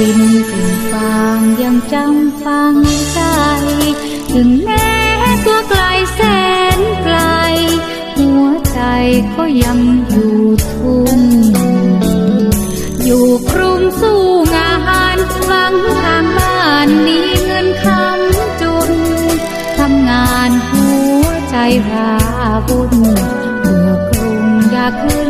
ดินถึงฟางยังจำฟังใจถึงแม้ตัวไกลแสนไกล หัวใจก็ยังอยู่ทุ่งอยู่กรุงสู้งานหวังทางบ้านมีเงินคำจุนทำงานหัวใจราวุ่นเมื่อกรุงอยากคืนบ้น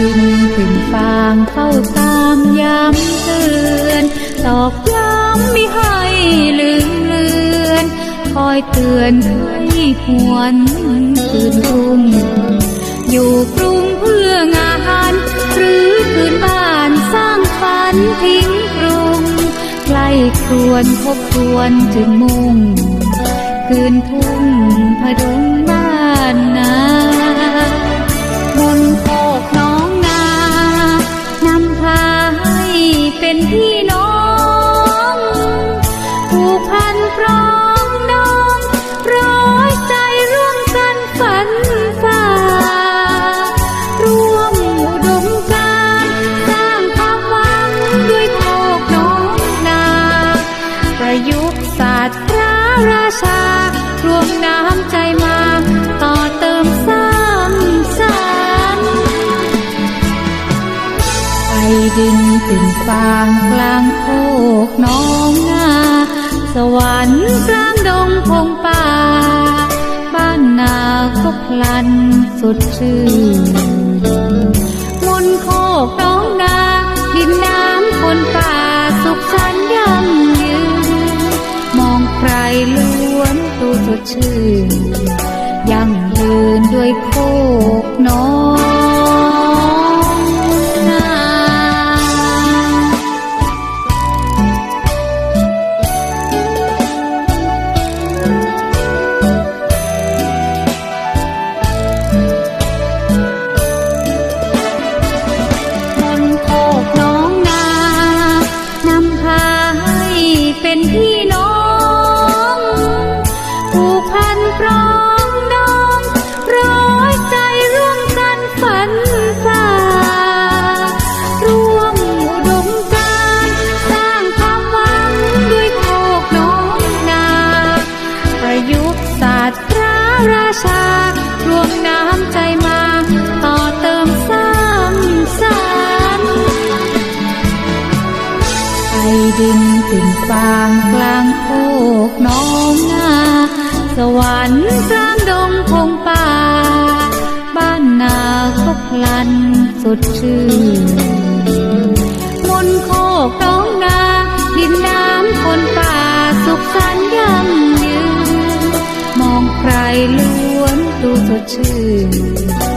กินถึงฟางเข้าตามย้ำเตือนตอกย้ำไม่ให้ลืมเลือน คอยเตือนให้หวนคืนรุ่งอยู่กรุงเพื่องานหรือคืนบ้านสร้างฝันทิ้งกรุงใกล้ครวนทบทวนถึงมุ่งคืนทุ่ง ราชารวมน้ำใจมาต่อเติมสร้างสรรค์ไอดินถึงฟางกลางโคกน้องนาสวรรค์กลางดงพงป่า บ้านนาก็พลันสดชื่น สดชื่นยั่งยืนด้วยโคกน้อย ราชารวมน้ำใจมา ต่อเติมสร้างสรรค์ไอดินถึงฟางกลางโคกน้องนาสวรรค์กลางดงพงป่า บ้านนาก็พลันสดชื่นมนโคกน้องนาดินน้ำคนป่าสุขสัน ใ